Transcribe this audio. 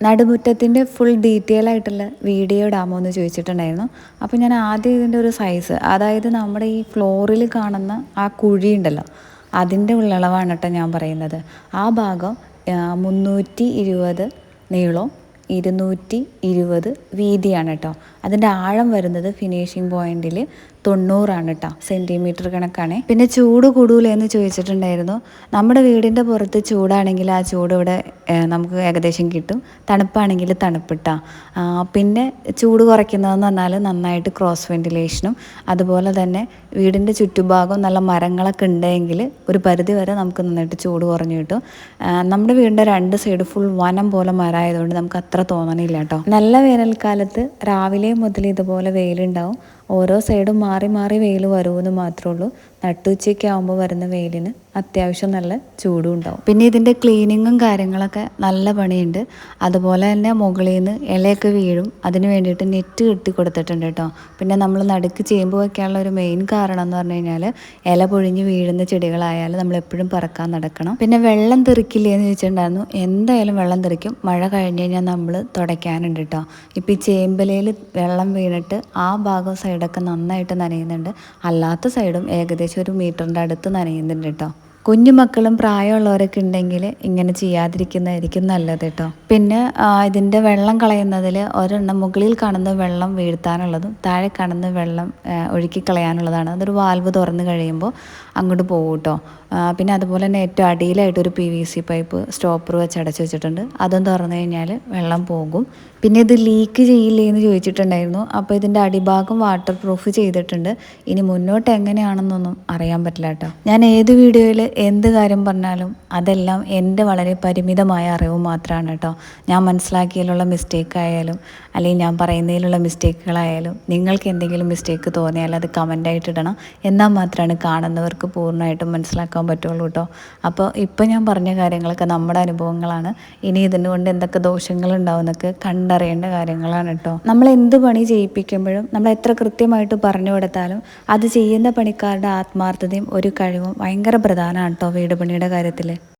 നടുമുറ്റത്തിന്റെ full detail ആയിട്ടുള്ള video ഇടാമോ എന്ന് ചോദിച്ചിട്ടുണ്ടായിരുന്നു. അപ്പോൾ ഞാൻ ആദ്യം ഇതിന്റെ ഒരു സൈസ് അതായത് നമ്മുടെ ഈ ഫ്ലോറിൽ കാണുന്ന ആ കുഴി ഉണ്ടല്ലോ അതിന്റെ ഉള്ളളവാണ് കേട്ടോ ഞാൻ പറയുന്നത്. ആ ഭാഗം മുന്നൂറ്റി ഇരുപത് നീളവും ഇരുന്നൂറ്റി ഇരുപത് വീതിയാണ് കേട്ടോ. അതിന്റെ ആഴം വരുന്നത് ഫിനിഷിംഗ് പോയിന്റിൽ തൊണ്ണൂറാണ് കേട്ടോ സെന്റിമീറ്റർ കണക്കാണ്. പിന്നെ ചൂട് കൂടൂല എന്ന് ചോദിച്ചിട്ടുണ്ടായിരുന്നു. നമ്മുടെ വീടിന്റെ പുറത്ത് ചൂടാണെങ്കിൽ ആ ചൂട് ഇവിടെ നമുക്ക് ഏകദേശം കിട്ടും. തണുപ്പാണെങ്കിൽ തണുപ്പിട്ടാ പിന്നെ ചൂട് കുറയ്ക്കുന്നതെന്ന് പറഞ്ഞാൽ നന്നായിട്ട് ക്രോസ് വെന്റിലേഷനും അതുപോലെ തന്നെ വീടിന്റെ ചുറ്റുഭാഗം നല്ല മരങ്ങളൊക്കെ ഉണ്ടെങ്കിൽ ഒരു പരിധി വരെ നമുക്ക് നന്നായിട്ട് ചൂട് കുറഞ്ഞു കിട്ടും. നമ്മുടെ വീടിന്റെ രണ്ട് സൈഡ് ഫുൾ വനം പോലെ മരമായതുകൊണ്ട് നമുക്ക് അത്ര തോന്നണില്ല കേട്ടോ നല്ല വേനൽക്കാലത്ത് രാവിലെ മുതൽ ഇതുപോലെ വെയിലുണ്ടാവും. ഓരോ സൈഡും മാറി മാറി വെയിൽ വരുമെന്ന് മാത്രമേ ഉള്ളൂ. നട്ടുച്ചയ്ക്ക് ആകുമ്പോൾ വരുന്ന വെയിലിന് അത്യാവശ്യം നല്ല ചൂടും ഉണ്ടാവും. പിന്നെ ഇതിന്റെ ക്ലീനിങ്ങും കാര്യങ്ങളൊക്കെ നല്ല പണിയുണ്ട്. അതുപോലെ തന്നെ മുകളിൽ നിന്ന് ഇലയൊക്കെ വീഴും. അതിന് വേണ്ടിയിട്ട് നെറ്റ് കെട്ടി കൊടുത്തിട്ടുണ്ട് കേട്ടോ. പിന്നെ നമ്മൾ നടുക്ക് ചേമ്പ് വയ്ക്കാനുള്ള ഒരു മെയിൻ കാരണം എന്ന് പറഞ്ഞു കഴിഞ്ഞാൽ ഇല പൊഴിഞ്ഞ് വീഴുന്ന ചെടികളായാലും നമ്മൾ എപ്പോഴും പറക്കാൻ നടക്കണം. പിന്നെ വെള്ളം തെറിക്കില്ലേ എന്ന് ചോദിച്ചിട്ടുണ്ടായിരുന്നു. എന്തായാലും വെള്ളം തെറിക്കും. മഴ കഴിഞ്ഞ് കഴിഞ്ഞാൽ നമ്മൾ തുടയ്ക്കാനുണ്ട് കേട്ടോ. ഇപ്പം ഈ ചേമ്പലയിൽ വെള്ളം വീണിട്ട് ആ ഭാഗം സൈഡൊക്കെ നന്നായിട്ട് നനയുന്നുണ്ട്. അല്ലാത്ത സൈഡും ഏകദേശം ഒരു മീറ്ററിന്റെ അടുത്ത് നനയുന്നുണ്ട് കേട്ടോ. കുഞ്ഞുമക്കളും പ്രായമുള്ളവരൊക്കെ ഉണ്ടെങ്കിൽ ഇങ്ങനെ ചെയ്യാതിരിക്കുന്നതായിരിക്കും നല്ലത് കേട്ടോ. പിന്നെ ഇതിന്റെ വെള്ളം കളയുന്നതിൽ ഒരെണ്ണം മുകളിൽ കാണുന്ന വെള്ളം വീഴ്ത്താനുള്ളതും താഴെ കാണുന്ന വെള്ളം ഒഴുക്കി കളയാനുള്ളതാണ്. അതൊരു വാൽവ് തുറന്നു കഴിയുമ്പോൾ അങ്ങോട്ട് പോകും കേട്ടോ. പിന്നെ അതുപോലെ തന്നെ ഏറ്റവും അടിയിലായിട്ട് ഒരു P V C pipe stopper വെച്ച് അടച്ചു വെച്ചിട്ടുണ്ട്. അതും തുറന്നു കഴിഞ്ഞാൽ വെള്ളം പോകും. പിന്നെ ഇത് ലീക്ക് ചെയ്യില്ലേ എന്ന് ചോദിച്ചിട്ടുണ്ടായിരുന്നു. അപ്പോൾ ഇതിന്റെ അടിഭാഗം വാട്ടർ പ്രൂഫ് ചെയ്തിട്ടുണ്ട്. ഇനി മുന്നോട്ട് എങ്ങനെയാണെന്നൊന്നും അറിയാൻ പറ്റില്ല കേട്ടോ. ഞാൻ ഏത് വീഡിയോയിൽ എന്ത് കാര്യം പറഞ്ഞാലും അതെല്ലാം എന്റെ വളരെ പരിമിതമായ അറിവ് മാത്രമാണ് കേട്ടോ. ഞാൻ മനസ്സിലാക്കിയതിലുള്ള മിസ്റ്റേക്ക് ആയാലും അല്ലെങ്കിൽ ഞാൻ പറയുന്നതിലുള്ള മിസ്റ്റേക്കുകളായാലും നിങ്ങൾക്ക് എന്തെങ്കിലും മിസ്റ്റേക്ക് തോന്നിയാൽ അത് കമന്റായിട്ട് ഇടണം. എന്നാൽ മാത്രമാണ് കാണുന്നവർക്ക് പൂർണമായിട്ടും മനസ്സിലാക്കാൻ പറ്റുള്ളൂ കേട്ടോ. അപ്പോൾ ഇപ്പോൾ ഞാൻ പറഞ്ഞ കാര്യങ്ങളൊക്കെ നമ്മുടെ അനുഭവങ്ങളാണ്. ഇനി ഇതിനുകൊണ്ട് എന്തൊക്കെ ദോഷങ്ങൾ ഉണ്ടാവുമെന്നൊക്കെ കണ്ടറിയേണ്ട കാര്യങ്ങളാണ് കേട്ടോ. നമ്മൾ എന്ത് പണി ചെയ്യിപ്പിക്കുമ്പോഴും നമ്മൾ എത്ര കൃത്യമായിട്ട് പറഞ്ഞു കൊടുത്താലും അത് ചെയ്യുന്ന പണിക്കാരുടെ ആത്മാർത്ഥതയും ഒരു കഴിവും ഭയങ്കര പ്രധാനമാണ്. കേട്ടോ വീട് പണിയുടെ കാര്യത്തിൽ